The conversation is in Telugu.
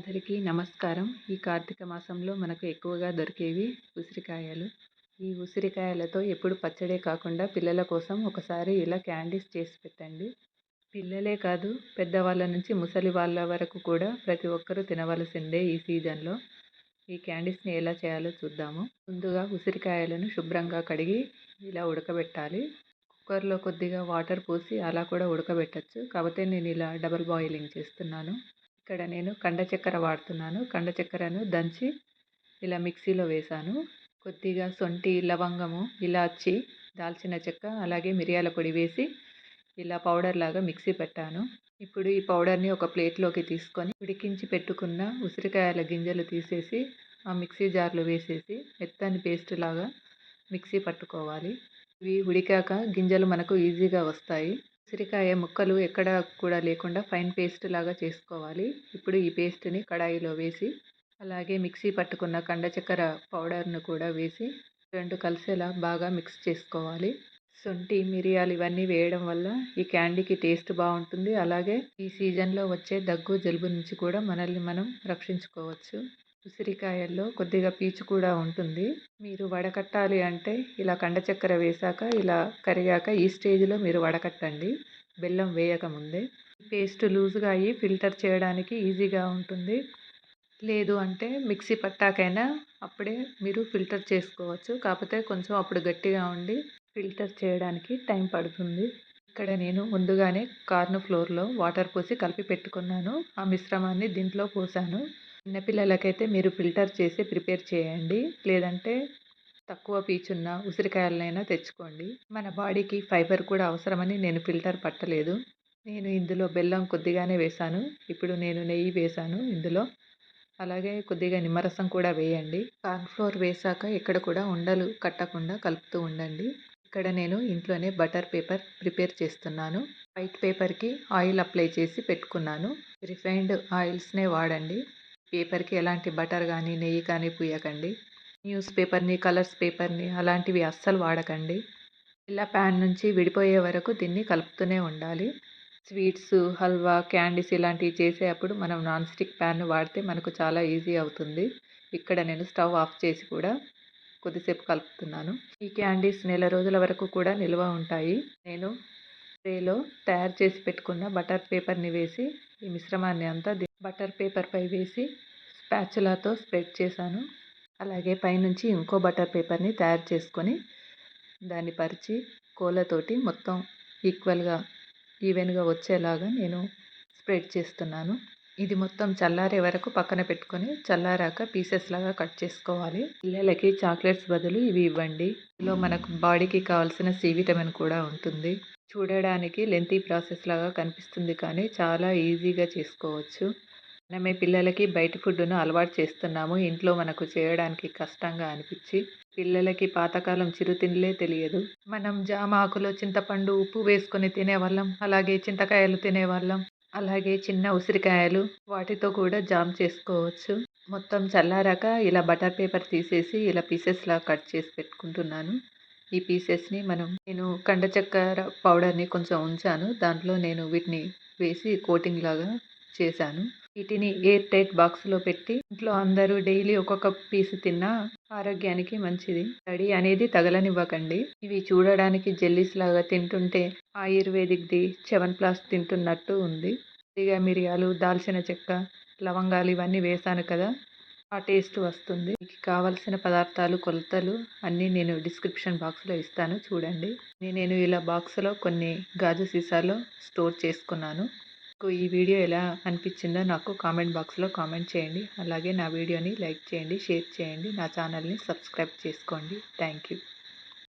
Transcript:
అందరికీ నమస్కారం. ఈ కార్తీక మాసంలో మనకు ఎక్కువగా దొరికేవి ఉసిరికాయలు. ఈ ఉసిరికాయలతో ఎప్పుడు పచ్చడే కాకుండా పిల్లల కోసం ఒకసారి ఇలా క్యాండీస్ చేసి పెట్టండి. పిల్లలే కాదు పెద్దవాళ్ళ నుంచి ముసలి వాళ్ళ వరకు కూడా ప్రతి ఒక్కరూ తినవలసిందే ఈ సీజన్లో. ఈ క్యాండీస్ని ఎలా చేయాలో చూద్దాము. ముందుగా ఉసిరికాయలను శుభ్రంగా కడిగి ఇలా ఉడకబెట్టాలి. కుక్కర్లో కొద్దిగా వాటర్ పోసి అలా కూడా ఉడకబెట్టచ్చు. కాకపోతే నేను ఇలా డబల్ బాయిలింగ్ చేస్తున్నాను. ఇక్కడ నేను కండ చక్కెర వాడుతున్నాను. కండ చక్కెరను దంచి ఇలా మిక్సీలో వేసాను. కొద్దిగా సొంటి లవంగము ఇలాచి దాల్చిన చెక్క అలాగే మిరియాల పొడి వేసి ఇలా పౌడర్ లాగా మిక్సీ పెట్టాను. ఇప్పుడు ఈ పౌడర్ని ఒక ప్లేట్లోకి తీసుకొని ఉడికించి పెట్టుకున్న ఉసిరికాయల గింజలు తీసేసి ఆ మిక్సీ జార్లో వేసేసి మెత్తని పేస్ట్ లాగా మిక్సీ పట్టుకోవాలి. ఇవి ఉడికాక గింజలు మనకు ఈజీగా వస్తాయి. ఉసిరికాయ ముక్కలు ఎక్కడ కూడా లేకుండా ఫైన్ పేస్ట్ లాగా చేసుకోవాలి. ఇప్పుడు ఈ పేస్ట్ని కడాయిలో వేసి అలాగే మిక్సీ పట్టుకున్న కండ చక్కెర పౌడర్ను కూడా వేసి రెండు కలిసేలా బాగా మిక్స్ చేసుకోవాలి. శొంఠి మిరియాలు ఇవన్నీ వేయడం వల్ల ఈ క్యాండీకి టేస్ట్ బాగుంటుంది. అలాగే ఈ సీజన్లో వచ్చే దగ్గు జలుబు నుంచి కూడా మనల్ని మనం రక్షించుకోవచ్చు. ఉసిరికాయల్లో కొద్దిగా పీచు కూడా ఉంటుంది. మీరు వడకట్టాలి అంటే ఇలా కండ చక్కెర వేశాక ఇలా కరిగాక ఈ స్టేజ్లో మీరు వడకట్టండి. బెల్లం వేయకముందే పేస్ట్ లూజ్గా అయ్యి ఫిల్టర్ చేయడానికి ఈజీగా ఉంటుంది. లేదు అంటే మిక్సీ పట్టాకైనా అప్పుడే మీరు ఫిల్టర్ చేసుకోవచ్చు. కాకపోతే కొంచెం అప్పుడు గట్టిగా ఉండి ఫిల్టర్ చేయడానికి టైం పడుతుంది. ఇక్కడ నేను ముందుగానే కార్న్ ఫ్లోర్లో వాటర్ పోసి కలిపి పెట్టుకున్నాను. ఆ మిశ్రమాన్ని దీంట్లో పోసాను. చిన్నపిల్లలకైతే మీరు ఫిల్టర్ చేసి ప్రిపేర్ చేయండి. లేదంటే తక్కువ పీచున్న ఉసిరికాయలనైనా తెచ్చుకోండి. మన బాడీకి ఫైబర్ కూడా అవసరమని నేను ఫిల్టర్ పట్టలేదు. నేను ఇందులో బెల్లం కొద్దిగానే వేశాను. ఇప్పుడు నేను నెయ్యి వేశాను ఇందులో. అలాగే కొద్దిగా నిమ్మరసం కూడా వేయండి. కార్న్ఫ్లోర్ వేసాక ఇక్కడ కూడా ఉండలు కట్టకుండా కలుపుతూ ఉండండి. ఇక్కడ నేను ఇంట్లోనే బటర్ పేపర్ ప్రిపేర్ చేస్తున్నాను. వైట్ పేపర్కి ఆయిల్ అప్లై చేసి పెట్టుకున్నాను. రిఫైన్డ్ ఆయిల్స్నే వాడండి. పేపర్కి ఎలాంటి బటర్ కానీ నెయ్యి కానీ పూయకండి. న్యూస్ పేపర్ని కలర్స్ పేపర్ని అలాంటివి అస్సలు వాడకండి. ఇలా ప్యాన్ నుంచి విడిపోయే వరకు దీన్ని కలుపుతూనే ఉండాలి. స్వీట్స్ హల్వా క్యాండీస్ ఇలాంటివి చేసేటప్పుడు మనం నాన్ స్టిక్ ప్యాన్ వాడితే మనకు చాలా ఈజీ అవుతుంది. ఇక్కడ నేను స్టవ్ ఆఫ్ చేసి కూడా కొద్దిసేపు కలుపుతున్నాను. ఈ క్యాండీస్ నెల రోజుల వరకు కూడా నిల్వ ఉంటాయి. నేను ట్రేలో తయారు చేసి పెట్టుకున్న బటర్ పేపర్ని వేసి ఈ మిశ్రమాన్ని అంతా బటర్ పేపర్పై వేసి స్పాచులాతో స్ప్రెడ్ చేశాను. అలాగే పైనుంచి ఇంకో బటర్ పేపర్ని తయారు చేసుకొని దాన్ని పరిచి కోళ్ళతోటి మొత్తం ఈక్వల్గా ఈవెన్గా వచ్చేలాగా నేను స్ప్రెడ్ చేస్తున్నాను. ఇది మొత్తం చల్లారే వరకు పక్కన పెట్టుకొని చల్లారాక పీసెస్ లాగా కట్ చేసుకోవాలి. పిల్లలకి చాక్లెట్స్ బదులు ఇవి ఇవ్వండి. ఇందులో మనకు బాడీకి కావాల్సిన సి విటమిన్ కూడా ఉంటుంది. చూడడానికి లెంతీ ప్రాసెస్ లాగా కనిపిస్తుంది కానీ చాలా ఈజీగా చేసుకోవచ్చు. మనమే పిల్లలకి బయట ఫుడ్ను అలవాటు చేస్తున్నాము. ఇంట్లో మనకు చేయడానికి కష్టంగా అనిపించి పిల్లలకి పాతకాలం చిరుతిండ్లే తెలియదు. మనం జామ ఆకులో చింతపండు ఉప్పు వేసుకొని తినేవాళ్ళం. అలాగే చింతకాయలు తినేవాళ్ళం. అలాగే చిన్న ఉసిరికాయలు వాటితో కూడా జామ్ చేసుకోవచ్చు. మొత్తం చల్లారాక ఇలా బటర్ పేపర్ తీసేసి ఇలా పీసెస్లా కట్ చేసి పెట్టుకుంటున్నాను. ఈ పీసెస్ని మనం నేను కండ చక్కెర పౌడర్ని కొంచెం ఉంచాను. దాంట్లో నేను వీటిని వేసి కోటింగ్ లాగా చేశాను. వీటిని ఎయిర్ టైట్ బాక్స్లో పెట్టి ఇంట్లో అందరూ డైలీ ఒక్కొక్క పీస్ తిన్నా ఆరోగ్యానికి మంచిది. తడి అనేది తగలనివ్వకండి. ఇవి చూడడానికి జెల్లీస్ లాగా తింటుంటే ఆయుర్వేదిక్ది చెవన్ ప్లాస్ తింటున్నట్టు ఉంది. కొద్దిగా మిరియాలు దాల్చిన చెక్క లవంగాలు ఇవన్నీ వేసాను కదా ఆ టేస్ట్ వస్తుంది. మీకు కావలసిన పదార్థాలు కొలతలు అన్నీ నేను డిస్క్రిప్షన్ బాక్స్లో ఇస్తాను. చూడండి. నేను ఇలా బాక్స్లో కొన్ని గాజు సీసాలో స్టోర్ చేసుకున్నాను. మీకు ఈ వీడియో ఎలా అనిపించిందో నాకు కామెంట్ బాక్స్లో కామెంట్ చేయండి. అలాగే నా వీడియోని లైక్ చేయండి షేర్ చేయండి. నా ఛానల్ని సబ్స్క్రైబ్ చేసుకోండి. Thank you